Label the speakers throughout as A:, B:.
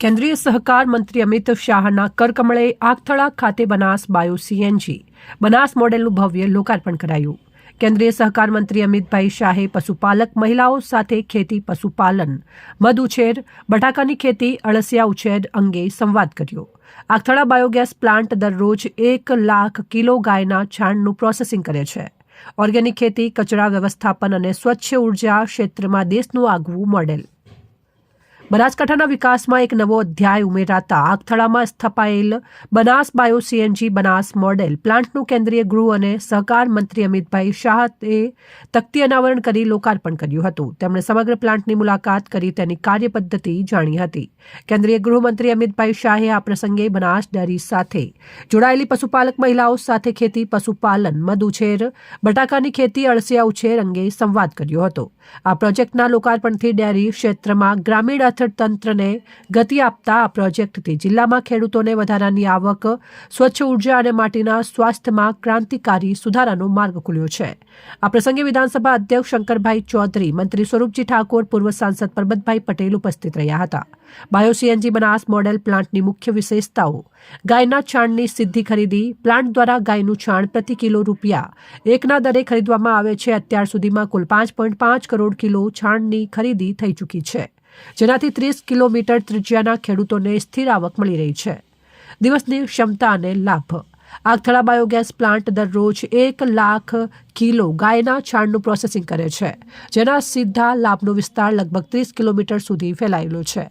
A: કેન્દ્રીય સહકાર મંત્રી અમિત શાહના કરકમળે આગથળા ખાતે બનાસ બાયો સીએનજી. બનાસ મોડેલનું ભવ્ય લોકાર્પણ કરાયું. કેન્દ્રીય સહકાર મંત્રી અમિતભાઈ શાહે પશુપાલક મહિલાઓ સાથે ખેતી પશુપાલન, મધ ઉછેર, બટાકાની ખેતી, અળસિયા ઉછેર અંગે સંવાદ કર્યો. આગથળા બાયોગેસ પ્લાન્ટ દરરોજ એક લાખ કિલો ગાયના છાણનું પ્રોસેસિંગ કરે છે. ઓર્ગેનિક ખેતી, કચરા વ્યવસ્થાપન અને સ્વચ્છ ઊર્જા ક્ષેત્રમાં દેશનું આગવું મોડેલ. બનાસકાંઠાના વિકાસમાં એક નવો અધ્યાય ઉમેરાતા આગથળામાં સ્થપાયેલ Banas bio CNG Banas model પ્લાન્ટનું કેન્દ્રીય ગૃહ અને સહકાર મંત્રી અમિતભાઈ શાહે તકતી અનાવરણ કરી લોકાર્પણ કર્યું હતું. તેમણે સમગ્ર પ્લાન્ટની મુલાકાત કરી તેની કાર્યપદ્ધતિ જાણી હતી. કેન્દ્રીય ગૃહમંત્રી અમિતભાઈ શાહે આ પ્રસંગે બનાસ ડેરી સાથે જોડાયેલી પશુપાલક મહિલાઓ સાથે ખેતી, પશુપાલન મધ ઉછેર બટાકાની ખેતી, અળસિયા ઉછેર અંગે સંવાદ કર્યો હતો. આ પ્રોજેક્ટના લોકાર્પણથી ડેરી ક્ષેત્રમાં ગ્રામીણ અર્થતંત્રને ગતિ આપતા આ પ્રોજેક્ટથી જિલ્લામાં ખેડૂતોને વધારાની આવક, સ્વચ્છ ઊર્જા અને માટીના સ્વાસ્થ્યમાં ક્રાંતિકારી સુધારાનો માર્ગ ખુલ્યો છે. આ પ્રસંગે વિધાનસભા અધ્યક્ષ શંકરભાઈ ચૌધરી, મંત્રી સ્વરૂપજી ઠાકોર, પૂર્વ સાંસદ પરબતભાઈ પટેલ ઉપસ્થિત રહ્યા હતા. બાયોસીએનજી બનાસ મોડેલ પ્લાન્ટની મુખ્ય વિશેષતાઓ. ગાયના છાણની સિદ્ધિ ખરીદી, પ્લાન્ટ દ્વારા ગાયનું છાણ પ્રતિ કિલો રૂપિયા. એકના દરે ખરીદવામાં આવે છે, અત્યાર સુધીમાં કુલ પાંચ પોઈન્ટ પાંચ કરોડ કિલો છાણની ખરીદી થઈ ચૂકી છે. જેનાથી ત્રીસ કિલોમીટર ત્રિજ્યાના ખેડૂતોને સ્થિર આવક મળી રહી છે. દિવસની ક્ષમતા અને લાભ. આગથળા બાયોગેસ પ્લાન્ટ દરરોજ એક લાખ કિલો ગાયના છાણનું પ્રોસેસિંગ કરે છે, જેના સીધા લાભનો વિસ્તાર લગભગ ત્રીસ કિલોમીટર સુધી ફેલાયેલો છે.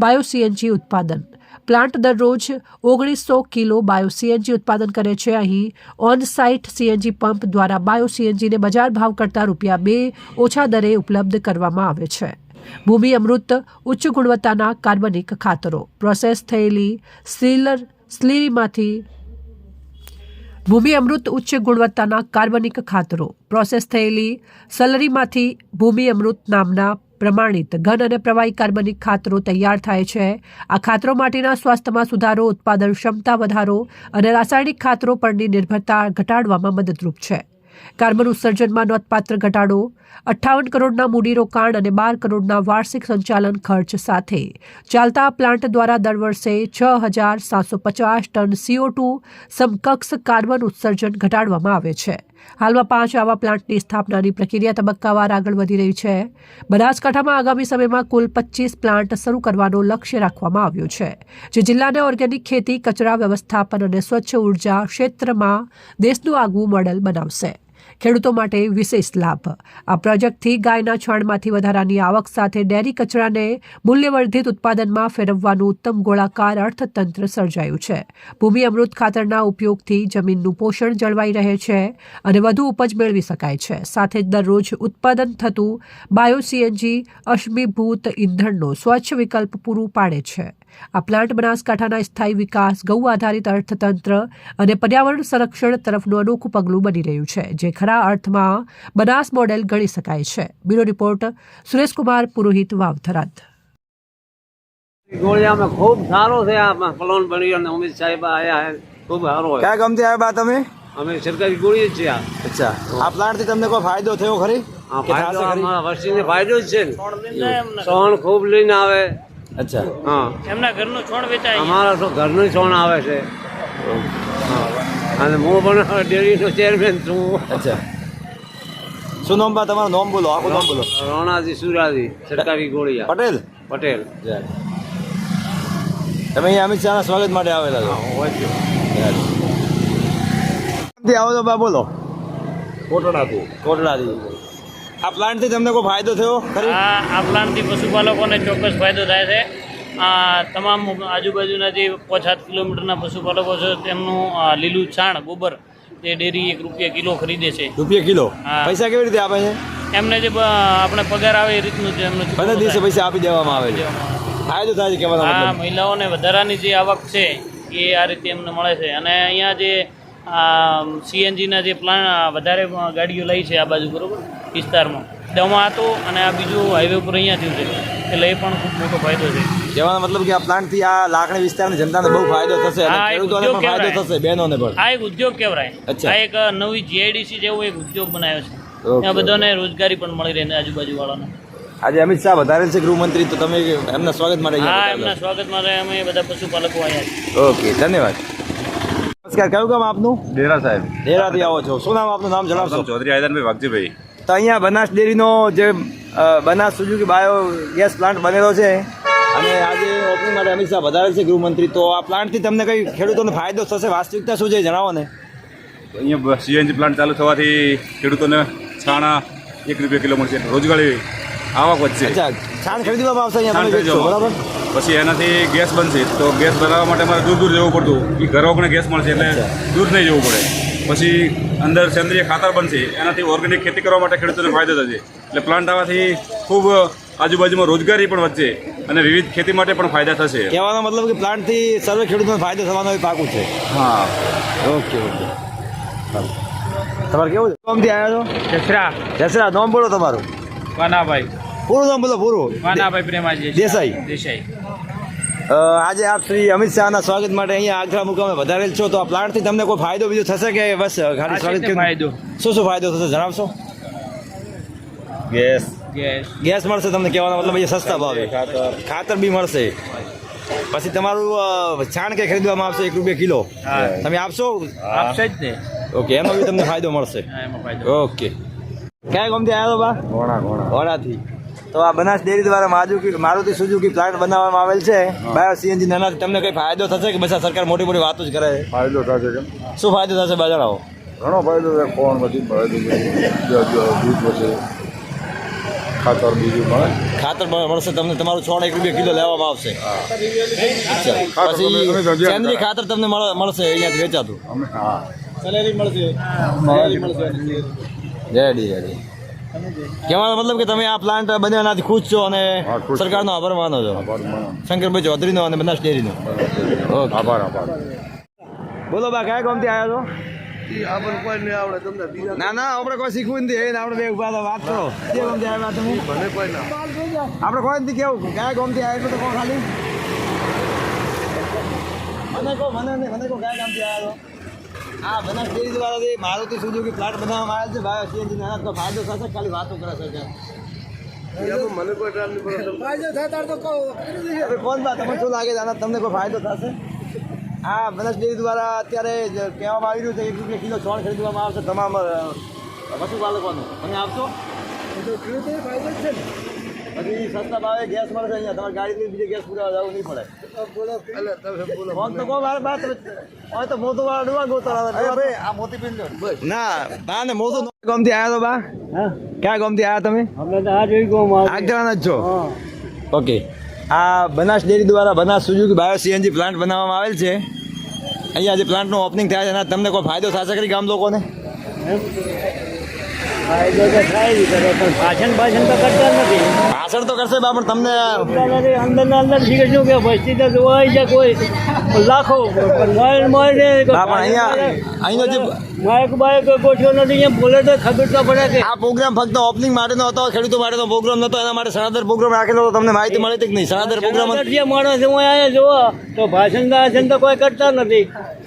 A: બાયો સીએનજી ઉત્પાદન. પ્લાન્ટ દરરોજ ઓગણીસો કિલો બાયો સીએનજી ઉત્પાદન કરે છે. અહીં ઓન સાઇટ સીએનજી પંપ દ્વારા બાયો સીએનજીને બજાર ભાવ કરતાં રૂપિયા બે ઓછા દરે ઉપલબ્ધ કરવામાં આવે છે. ભૂમિ અમૃત ઉચ્ચ ગુણવત્તાના કાર્બનિક ખાતરો. પ્રોસેસ થયેલી સ્લીલર સ્લીરીમાંથી ભૂમિ અમૃત ઉચ્ચ ગુણવત્તાના કાર્બનિક ખાતરો. પ્રોસેસ થયેલી સલરીમાંથી ભૂમિ અમૃત નામના પ્રમાણિત ઘન અને પ્રવાહી કાર્બનિક ખાતરો તૈયાર થાય છે. આ ખાતરો માટેના સ્વાસ્થ્યમાં સુધારો, ઉત્પાદન ક્ષમતા વધારો અને રાસાયણિક ખાતરો પરની નિર્ભરતા ઘટાડવામાં મદદરૂપ છે. કાર્બન ઉત્સર્જનમાં નોંધપાત્ર ઘટાડો, અઠ્ઠાવન કરોડના મૂડીરોકાણ અને બાર કરોડના વાર્ષિક સંચાલન ખર્ચ સાથે. ચાલતા પ્લાન્ટ દ્વારા દર વર્ષે છ હજાર સાતસો પચાસ ટન સીઓ ટુ સમકક્ષ કાર્બન ઉત્સર્જન ઘટાડવામાં આવે છે. હાલમાં પાંચ આવા પ્લાન્ટની સ્થાપનાની પ્રક્રિયા તબક્કાવાર આગળ વધી રહી છે. બનાસકાંઠામાં આગામી સમયમાં કુલ પચીસ પ્લાન્ટ શરૂ કરવાનો લક્ષ્ય રાખવામાં આવ્યો છે, જે જિલ્લાને ઓર્ગેનિક ખેતી, કચરા વ્યવસ્થાપન અને સ્વચ્છ ઊર્જા ક્ષેત્રમાં દેશનું આગવું મોડેલ બનાવશે. ખેડૂતો માટે વિશેષ લાભ. આ પ્રોજેક્ટથી ગાયના છાણમાંથી વધારાની આવક સાથે ડેરી કચરાને મૂલ્યવર્ધિત ઉત્પાદનમાં ફેરવવાનું ઉત્તમ ગોળાકાર અર્થતંત્ર સર્જાયું છે. ભૂમિ અમૃત ખાતરના ઉપયોગથી જમીનનું પોષણ જળવાઈ રહે છે અને વધુ ઉપજ મેળવી શકાય છે. સાથે જ દરરોજ ઉત્પાદન થતું બાયો સીએનજી અશ્મિભૂત ઇંધણનો સ્વચ્છ વિકલ્પ પૂરું પાડે છે. આ પ્લાન્ટ બનાસકાંઠાના સ્થાયી વિકાસ ગૌ આધારિત અર્થતંત્ર અને પર્યાવરણ સંરક્ષણ તરફનું અનોખું પગલું બની રહ્યું છે જે ખરા અર્થમાં બનાસ મોડેલ ગણી શકાય છે. Bureau report Sureshkumar Purohit Vav Tharad.
B: ગોળિયામાં ખૂબ સારો છે આ બન્યો અને અમિત સાહેબ આયા હે ખૂબ સારો
C: ક્યાં ગમતી આવ્યા બા તમે?
B: અમે સરકારી ગોળી જ છે આ.
C: અચ્છા. આ પ્લાન્ટથી તમને કોઈ ફાયદો થયો ખરી?
B: ફાયદો
C: ખરી?
B: ફાયદો જ છે ને. સોણ ખૂબ લઈને આવે.
C: અચ્છા.
B: હા.
D: એમના ઘરનું છોડ વેચાય
B: અમારા તો ઘરનું છોણ આવે છે. હા અને હું પણ ડેરીનો ચેરમેન છું.
C: અચ્છા. શું નામ બા તમારું? નામ બોલો આખું નામ બોલો.
B: રોણાજી સુરાજી સરકારી ગોળિયા.
C: પટેલ?
B: પટેલ.
C: જય. તમે અહીંયા અમિત શાહના સ્વાગત માટે આવેલા છો. આવો તો બા બોલો.
B: કોટડાથી.
C: કોટડાથી. આ પ્લાન્ટથી તમને કોઈ ફાયદો થયો ખરી?
D: આ પ્લાન્ટથી પશુપાલકોને ચોક્કસ ફાયદો થાય છે. તમામ આજુબાજુના જે પાંચ સાત કિલોમીટરના પશુપાલકો છે. તેમનું લીલું છાણ ગોબર તે ડેરી એક રૂપિયા કિલો ખરીદે છે.
C: રૂપિયા કિલો. પૈસા કેવી રીતે આપે છે?
D: એમને જે આપણે પગાર આવે એ રીતનું છે એમને
C: બધા દિવસે પૈસા આપી દેવામાં આવે છે. ફાયદો થાય છે
D: કેવા
C: હા
D: મહિલાઓને વધારાની જે આવક છે એ આ રીતે એમને મળે છે. અને અહીંયા જે સીએનજીના જે પ્લાન વધારે ગાડીઓ લઈ છે આ બાજુ બરોબર? વિસ્તારમાં. દમા હતો અને આ બીજું હાઈવે ઉપર અહીંયા થયું છે. એટલે એ પણ ખૂબ મોટો ફાયદો છે.
C: કહેવાનો મતલબ કે આ પ્લાન્ટથી આ લાકડી વિસ્તારની જનતાને બહુ ફાયદો થશે ખેડૂતોને પણ ફાયદો થશે બહેનોને પણ.
D: આ એક ઉદ્યોગ કહેવાય. આ એક નવી જીઆઈડીસી જેવો એક ઉદ્યોગ બનાવ્યો છે. ત્યાં બધાને રોજગારી પણ મળી રહે આજુબાજુ વાળાને
C: આજે અમિત શાહ વધારે છે ગૃહમંત્રી તો તમે એમના સ્વાગત માટે
E: હા એમના સ્વાગત માટે અમે બધા પશુપાલકો આવ્યા
C: ઓકે ધન્યવાદ. નમસ્કાર કયું ગામ આપનું?
F: ડેરા સાહેબ.
C: ડેરાથી આવો છો. શું નામ આપનું? નામ જણાવશો.
F: ચૌધરી આયદાનભાઈ વાઘજીભાઈ.
C: તો અહીંયા બનાસ ડેરીનો જે Banas Suzuki bio gas plant બનેલો છે. અને આજે ઓપનિંગ માટે અમિત શાહ વધારે છે ગૃહમંત્રી. તો આ પ્લાન્ટથી તમને કઈ ખેડૂતોને ફાયદો થશે? વાસ્તવિકતા શું છે જણાવો ને.
F: અહીંયા સીએનજી પ્લાન્ટ ચાલુ થવાથી ખેડૂતોને છાણા એક રૂપિયા કિલો મળશે. રોજગારી આવક વધશે.
C: છાણ ખરીદવામાં આવશે અહીંયા. બરાબર?
F: પછી એનાથી ગેસ બનશે. તો ગેસ બનાવવા માટે અમારે દૂર દૂર જવું પડતું. એ ઘર વગણે ગેસ મળશે એટલે દૂર નહીં જવું પડે. પછી અંદર સેન્દ્રિય ખાતર બનશે. એનાથી ઓર્ગેનિક ખેતી કરવા માટે ખેડૂતોને ફાયદો થશે. એટલે પ્લાન્ટ આવવાથી ખૂબ આજુબાજુમાં રોજગારી પણ વધશે અને વિવિધ ખેતી માટે પણ ફાયદા થશે.
C: કહેવાનો મતલબ કે પ્લાન્ટથી સર્વે ખેડૂતોને ફાયદો થવાનો પાકું છે.
F: હા.
C: Okay okay. તમારે કેવું છે? ગામથી આવ્યા છો?
E: જસરા.
C: જસરા નામ બોલો તમારું.
E: વાનાભાઈ.
C: પૂરું નામ બોલો પૂરું
E: વાનાભાઈ પ્રેમાજી
C: દેસાઈ.
E: દેસાઈ.
C: આજે આપ શ્રી અમિત શાહના સ્વાગત માટે અહીંયા આગ્રા મુકામે વધારેલ છો તો આ પ્લાન્ટથી તમને કોઈ ફાયદો બીજો થશે કે બસ ખાલી સ્વાગત?
E: ફાયદો.
C: શું શું ફાયદો થશે જણાવશો?
F: ગેસ.
E: ગેસ.
C: ગેસ મળશે તમને કહેવાનો મતલબ અહીંયા સસ્તા ભાવે. ખાતર. બી મળશે. પછી તમારું છાણ કે ખરીદવામાં આવશે એક રૂપિયા કિલો? તમે આપશો?
E: આપશે જ ને.
C: ઓકે એનો બી તમને ફાયદો મળશે.
E: હા, એમાં ફાયદો.
C: ઓકે ક્યાં ગમતી આવ્યો બા?
F: ઘોડા ઘોણા
C: વડાથી તો આ બનાસ ડેરી દ્વારા મારુતિ મારુતિ સુઝુકી પ્લાન્ટ બનાવવામાં આવેલ છે. બાયો સીએનજી નાના તમને કઈ ફાયદો થશે કે બસ સરકાર મોટી મોટી વાતો જ કરે? છે?
F: ફાયદો થશે કેમ?
C: શું ફાયદો થશે બા જણાવો?
F: ઘણો ફાયદો છે. કોણ બધી ફાયદો છે? દૂધ વધશે ખાતર બીજું મળે.
C: ખાતર મળશે તમને તમારું છોડ એક રૂપિયા કિલો લેવામાં આવશે. પછી સેન્દ્રીય ખાતર તમને મળ- મળશે અહીંયાથી વેચાતું.
F: અમે હા.
C: જય રેડી કહેવાનો મતલબ કે તમે આ પ્લાન્ટ બનાવવાથી ખુશ છો અને. સરકારનો આભાર માનો છો. શંકરભાઈ ચૌધરીનો અને બનાસ ડેરીનો. ઓકે.
F: આભાર આભાર.
C: બોલો બા કયા ગામથી આવ્યો છો? ના ના આપણે કોઈ શીખવું નથી. આપણે બે ઊભા વાત કરો. કે ગામથી આવ્યા તમે? આપણે કોઈ નથી કેવું. કયા ગામથી આવ્યા તો કહો ખાલી. મને કહો મને નહીં મને કહો કયા ગામથી આવ્યા છો? આ બનાસ ડેરી દ્વારાથી મારુતિ સુઝુકી પ્લાટ બનાવવામાં આવે છે. ભાઈ સીએનજી ના તો ફાયદો થશે ખાલી વાતો કરે છે હવે કોણ બા તમને શું લાગે છે? આના તમને કોઈ ફાયદો થશે? આ બનાસ ડેરી દ્વારા અત્યારે કહેવામાં આવી રહ્યું છે એક રૂપિયા કિલો છોડ ખરીદવામાં આવશે તમામ પશુપાલકોનું. તમે આપશો પછી સસ્તા ભાવે ગેસ મળશે અહીંયા. તમારે ગાડી બીજે ગેસ પૂરા જવું નહીં પડે. ફોન તો મોટું વાળા ડુવા ગોતરા ના બા ને મોટું ગામથી આવ્યા તો બા? ક્યાં ગામથી આવ્યા તમે?
E: અમે તો આ જોઈ ગયો
C: આગળના જ છો? ઓકે. આ બનાસ ડેરી દ્વારા Banas Suzuki bio CNG plant બનાવવામાં આવેલ છે. અહીંયા જે પ્લાન્ટનું ઓપનિંગ થયા છે એના તમને કોઈ ફાયદો થશે કરી ગામ લોકોને?
E: ફાયદો તો થાય પણ ભાષણ ભાષણ તો કરતા નથી.
C: પાછળ તો કરશે બા પણ તમને
E: અંદર ને અંદર શીખે શું કે વસ્તી તો જોવાય છે કોઈ. લાખો. મોબાઈલ મોબાઈલ
C: પણ અહીંયા અહીંનો જે
E: માયક બાયક ગોઠ્યો નથી અહીંયા બોલે તો ખબર તો પડે કે
C: આ પ્રોગ્રામ ફક્ત ઓપનિંગ માટેનો હતો ખેડૂતો માટેનો પ્રોગ્રામ નતો એના માટે સણાદર પ્રોગ્રામ રાખેલો હતો તમને માહિતી મળી હતી કે નહીં? સણાદર પ્રોગ્રામ
E: જે માણસ હું અહીંયા જોવા તો ભાષણ ભાષણ તો કોઈ કરતા નથી.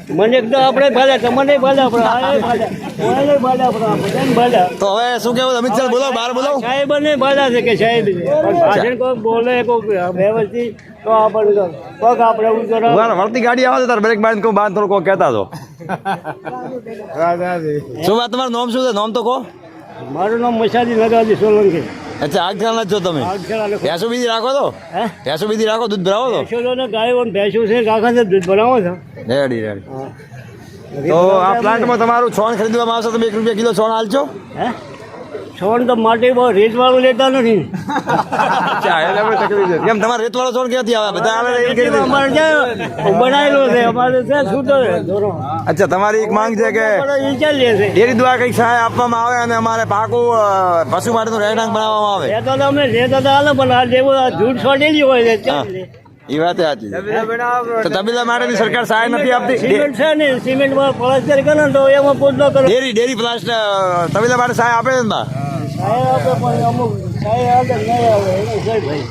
E: મને તો આપણે ભલે તમને ભાડા આપણે ભાડા બધાને
C: તો હવે શું કેવું અમિત સર બોલો બહાર બોલો
E: સાહેબ ને ભાડા છે કે સાહેબ છે. ભાષણ કોઈ બોલે કોઈ વ્યવસ્થિત તો આપણે પગ આપણે ઉતરો
C: વળતી ગાડી આવે તાર બ્રેક બાંધ કહું બાંધ થોડું કોઈ કહેતા તો. શું વાત તમારું નામ શું છે? નામ તો કહો.
E: મારું નામ મસાજી નગાજી સોલંકી.
C: અચ્છા આઠ જ છો તમે ભેંસો બીજી રાખો તો?
E: હે?
C: ભેંસો બીજી રાખો દૂધ ભરાવો તો?
E: ભેંસો ને ગાયો ભેંસો છે કાકા છે દૂધ ભરાવો છો.
C: Ready ready. તો આ પ્લાન્ટમાં તમારું છોણ ખરીદવામાં આવશે તમે એક રૂપિયા કિલો છોણ હાલશો
E: હે? છોડ તો માટી બહુ રેતવાળું લેતા નથી.
C: એમ તમારે રેતવાળો છોણ ક્યાંથી આવે? બધા આવે.
E: અમારે ત્યાં બનાવેલો છે અમારે છૂટો છે ધોરો
C: અચ્છા તમારી એક માંગ છે કે
E: વિચારીએ છે
C: ડેરી દ્વારા કંઈક સહાય આપવામાં આવે અને અમારે પાકું પશુ માટેનું રહેણાંક બનાવવામાં આવે?
E: રહેતા તો અમે રહેતા તો હાલે પણ આ જેવું જૂઠ છોડેલી હોય છે.
C: એ વાત સાચી છે. તો તબીલા માટેની સરકાર સહાય નથી આપતી.
E: સિમેન્ટ છે ને સિમેન્ટમાં પ્લાસ્ટર કરે તો એમાં પૂછતો કરે.
C: ડેરી ડેરી પ્લાસ્ટર તબીલા માટે સહાય આપે છે ને બા?
E: સાહેબ આપે પણ અમુક સહાય આપે નહીં આવે સાહેબ ભાઈ?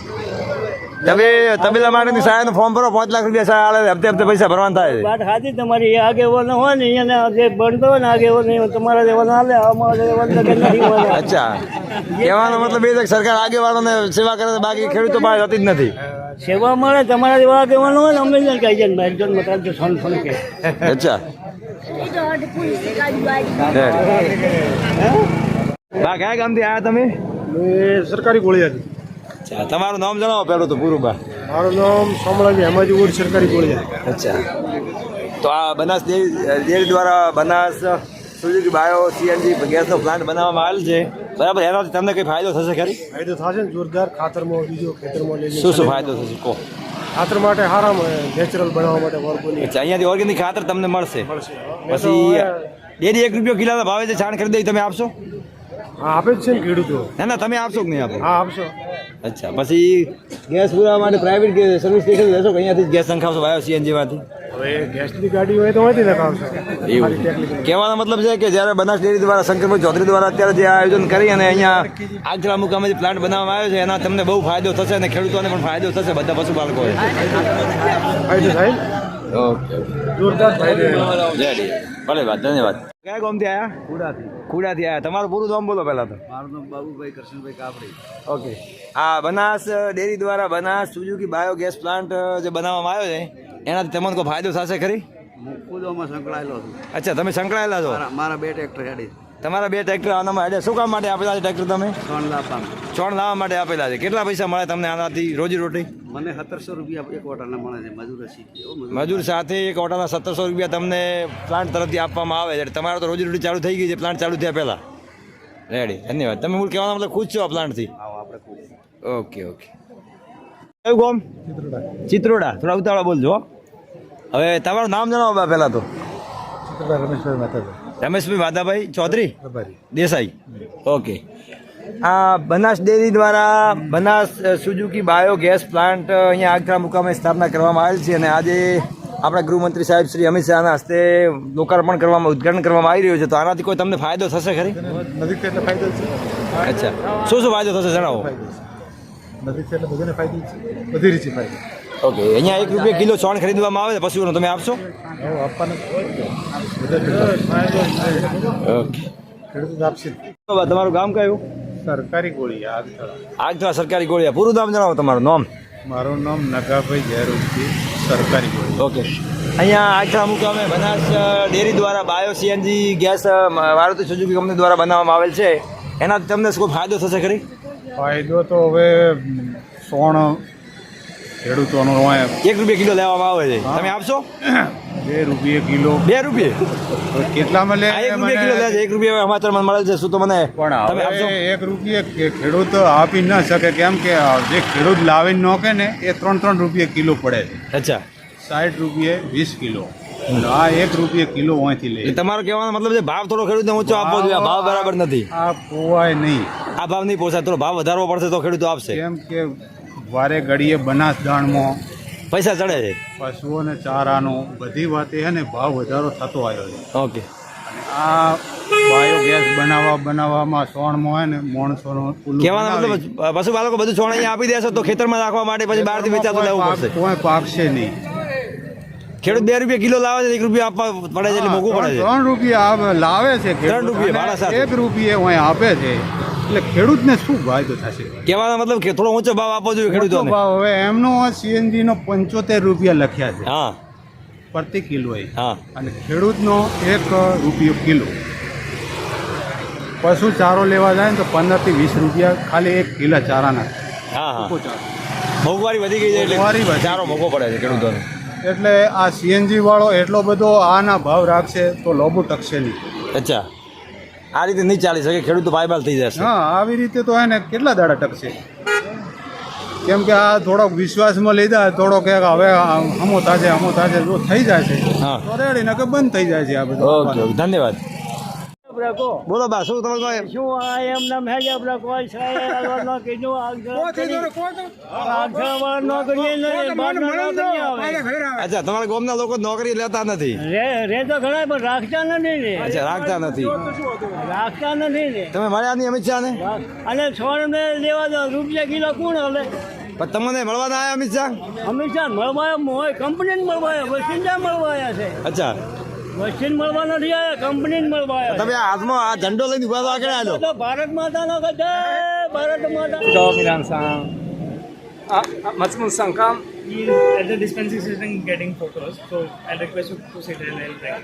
C: તમે તબેલા માટેની સહાયનું ફોર્મ ભરો પાંચ લાખ રૂપિયા સહાય આવે હપ્તે હપ્તે પૈસા ભરવાના થાય
E: વાત સાચી તમારી એ આગેવાન હોય ને એને જે બનતો હોય ને આગેવાન નહીં તમારા જેવાને હાલે અમારા જેવાને નથી
C: અચ્છા. કહેવાનો મતલબ એ છે કે સરકાર આગેવાનોને સેવા કરે બાકી ખેડૂતો પાસે હોતી જ નથી.
E: સેવા મળે તમારા જેવા આગેવાન હોય ને અમે જ કહી જાય ભાઈ જો મતલબ જો સોન ફોન કે.
C: અચ્છા. બા કયા ગામથી આવ્યા તમે?
G: સરકારી
C: અચ્છા તમારું નામ જણાવો પેલું તો પૂરું બા.
G: મારું નામ સોમલાજી હેમાજી ઉડ સરકારી ગોળિયા.
C: અચ્છા. તો આ બનાસ દેવી દેવી દ્વારા બનાસ સુઝુકી બાયો સીએનજી ગેસનો પ્લાન્ટ બનાવવામાં આવેલ છે. બરાબર એનાથી તમને કંઈ ફાયદો થશે ખરી?
G: ફાયદો થશે ને જોરદાર ખાતરમાં બીજો ખેતરમાં લઈ
C: શું શું ફાયદો થશે? કહો.
G: ખાતર માટે હારામ નેચરલ બનાવવા માટે વર્ગોની.
C: અચ્છા અહીંયાથી ઓર્ગેનિક ખાતર તમને મળશે. પછી ડેરી એક રૂપિયો કિલોના ભાવે છે છાણ ખરીદી તમે આપશો?
G: આપે જ છે ને ખેડૂતો.
C: ના ના તમે આપશો કે નહીં આપો?
G: હા આપશો.
C: અચ્છા પછી ગેસ પૂરા માટે પ્રાઇવેટ સર્વિસ સ્ટેશન લેશો કે અહીંયાથી જ ગેસ સંખાવશો આવ્યો સીએનજી માંથી?
G: હવે ગેસની ગાડી હોય તો અહીંથી નખાવશો.
C: કહેવાનો મતલબ છે કે જ્યારે બનાસ ડેરી દ્વારા શંકરભાઈ ચૌધરી દ્વારા અત્યારે જે આયોજન કરી અને અહીંયા આગલા મુકામે જે પ્લાન્ટ બનાવવામાં આવ્યો છે એના તમને બહુ ફાયદો થશે અને ખેડૂતોને પણ ફાયદો થશે બધા પશુપાલકો
G: ફાયદો થાય
C: ઓકે
G: જોરદાર ફાયદો.
C: જય ભલે વાત ધન્યવાદ. કયા ગામથી આવ્યા ખુડાથી ખુડાથી આવ્યા તમારું પૂરું નામ બોલો પહેલા તો.
H: મારું નામ બાબુભાઈ કરશનભાઈ કાપડી.
C: ઓકે. આ બનાસ ડેરી દ્વારા બનાસ સુઝુકી બાયોગેસ પ્લાન્ટ જે બનાવવામાં આવ્યો છે એનાથી તમને કોઈ ફાયદો થશે ખરી?
H: હું ખુદ સંકળાયેલો છું.
C: અચ્છા તમે સંકળાયેલા છો?
H: મારા મારા બે ટ્રેક્ટર હેડી
C: તમારા બે ટ્રેક્ટર આનામાં એટલે શું કામ માટે આપેલા છે ટ્રેક્ટર તમે?
H: ત્રણ લાવવા
C: છોડ લાવવા માટે આપેલા છે. કેટલા પૈસા મળે તમને આનાથી રોજી રોટી?
H: મને સત્તરસો રૂપિયા એક ઓટાના મળે છે મજૂર શીખી મજૂર
C: સાથે એક ઓટાના સત્તરસો રૂપિયા તમને પ્લાન્ટ તરફથી આપવામાં આવે છે. એટલે તમારો તો રોજી રોટી ચાલુ થઈ ગઈ છે પ્લાન્ટ ચાલુ થયા પહેલાં. રેડી ધન્યવાદ. તમે હું કહેવાના મતલબ ખુશ છો આ પ્લાન્ટથી
H: આવો આપણે ખૂબ
C: ઓકે ઓકે કયું ગોમ? ચિત્રોડા. થોડા ઉતાવળા બોલજો હવે તમારું નામ જણાવો પહેલાં તો.
G: રમેશભાઈ માતા
C: રમેશભાઈ વાદાભાઈ ચૌધરી? દેસાઈ. ઓકે. આ બનાસ ડેરી દ્વારા Banas Suzuki bio gas plant અહીંયા આગરા મુકામે સ્થાપના કરવામાં આવેલ છે અને આજે આપણા ગૃહમંત્રી સાહેબ શ્રી અમિત શાહના હસ્તે લોકાર્પણ કરવામાં ઉદઘાટન કરવામાં આવી રહ્યું છે. તો આનાથી કોઈ તમને ફાયદો થશે ખરી? અચ્છા. શું શું ફાયદો થશે જણાવો?
G: બધાને ફાયદો છે. બધી રીતે ફાયદો.
C: ઓકે અહીંયા એક રૂપિયા કિલો છોણ ખરીદવામાં આવે પશુઓનો તમે આપશો? ઓકે. તમારું ગામ કયું?
G: સરકારી ગોળિયા આગથળા.
C: સરકારી ગોળિયા. પૂરું નામ જણાવો તમારું નામ.
G: મારું નામ નગાભાઈ જયરૂપજી સરકારી ગોળિયા.
C: ઓકે. અહીંયા આગથળા મુકામે બનાસ ડેરી દ્વારા bio CNG gas Maruti Suzuki company દ્વારા બનાવવામાં આવેલ છે. એનાથી તમને કોઈ ફાયદો થશે ખરી?
G: ફાયદો તો હવે સોણ ખેડૂતોનો
C: એક રૂપિયા કિલો લેવામાં આવે છે. તમે આપશો?
G: બે રૂપિયે કિલો.
C: બે રૂપિયે?
G: કેટલામાં લે?
C: એક રૂપિયા કિલો લે એક રૂપિયા સમાચાર મને મળે છે. શું તો મને
G: પણ
C: તમે આપશો?
G: એક રૂપિયે ખેડૂત આપી ન શકે. કેમ કે જે ખેડૂત લાવીને નોકે ને એ ત્રણ ત્રણ રૂપિયા કિલો પડે છે.
C: અચ્છા.
G: સાઠ રૂપિયે વીસ કિલો. આ એક રૂપિયા કિલો અહીંથી લે.
C: તમારો કહેવાનો મતલબ છે ભાવ થોડો ખેડૂતને ઊંચો આપવો જોઈએ. ભાવ બરાબર નથી.
G: આ પોવાય નહીં.
C: આ ભાવ નહીં પોસાય. થોડો ભાવ વધારવો પડશે તો ખેડૂતો આપશે.
G: કેમ કે વારે ઘડીએ બનાસ દાણમાં.
C: પૈસા ચડે છે?
G: પશુઓને ચારાનો બધી વાતે છે ને ભાવ વધારો થતો આવ્યો છે.
C: ઓકે.
G: આ બાયોગેસ બનાવવા બનાવવામાં સોણમાં હોય ને માણસોનો
C: કહેવાનો મતલબ પશુપાલકો બધું છોડ અહીંયા આપી દેશો તો ખેતરમાં રાખવા માટે પછી બહારથી વેચાતો લેવું પડશે.
G: કોઈ પાકશે નહીં.
C: ખેડૂત બે રૂપિયા કિલો લાવે છે એક રૂપિયા આપવા પડે છે એટલે મોંઘું પડે છે.
G: ત્રણ રૂપિયા લાવે છે
C: ત્રણ રૂપિયા સાથે.
G: એક રૂપિયા આપે છે. એટલે ખેડૂતને શું ફાયદો થશે?
C: કહેવાનો મતલબ કે થોડો ઊંચો ભાવ આપવો જોઈએ
G: ખેડૂતો
C: ખેડૂતોને
G: ભાવ. હવે એમનો સીએનજી નો પંચોતેર રૂપિયા લખ્યા છે.
C: હા.
G: પ્રતિ કિલો
C: હા.
G: અને ખેડૂતનો એક રૂપિયો કિલો. પશુ ચારો લેવા જાય ને તો પંદરથી વીસ રૂપિયા ખાલી એક કિલો ચારાના.
C: હા હા. મોંઘવારી વધી ગઈ છે એટલે. ચારો મોંઘો પડે છે ખેડૂતોને.
G: એટલે આ સીએનજી વાળો એટલો બધો આના ભાવ રાખશે તો લોબુ ટકશે નહીં.
C: અચ્છા. આ રીતે નહીં ચાલી શકે ખેડૂતો ભાઈબાલ થઈ જશે.
G: હા આવી રીતે તો એને કેટલા દાડા ટકશે? કેમ કે આ થોડોક વિશ્વાસમાં લીધા થોડો કે હવે અમો થાશે અમો થાશે જો થઈ જાય છે
C: હા.
G: તો રેડી નકર બંધ થઈ જાય છે આ બધું
C: ઓકે ધન્યવાદ.
E: રાખો.
C: બોલો બા શું તમે?
E: શું આ એમ નામ હે આપણે કોઈ સાહેબ ન કીધું આગળ ન કરીએ ને બહાર ન કરીએ આવે.
C: અચ્છા તમારા ગામના લોકો નોકરી લેતા નથી.
E: રે રે તો ઘણા પણ રાખતા નથી ને.
C: અચ્છા રાખતા નથી.
E: રાખતા નથી ને.
C: તમે મળ્યા નહીં અમિત શાહ ને
E: અને છોડ ને લેવા દો રૂપિયા કિલો કોણ હલે?
C: પણ તમને મળવા ના આવ્યા અમિત શાહ?
E: મળવા મળવાયા મળવા કંપનીને મળવાયા મળવા આવ્યા છે.
C: અચ્છા.
E: વસ્તીને મળવા નથી આવ્યા કંપનીને મળવાયા
C: તમે આ હાથમાં આ ઝંડો લઈને ઊભા તો આગળ આવ્યો
E: તો ભારત માતાનો જય ભારત માતા
I: Matsumul Sankam. He, at the dispensary sitting getting photos, so I'll request you to sit and I'll write.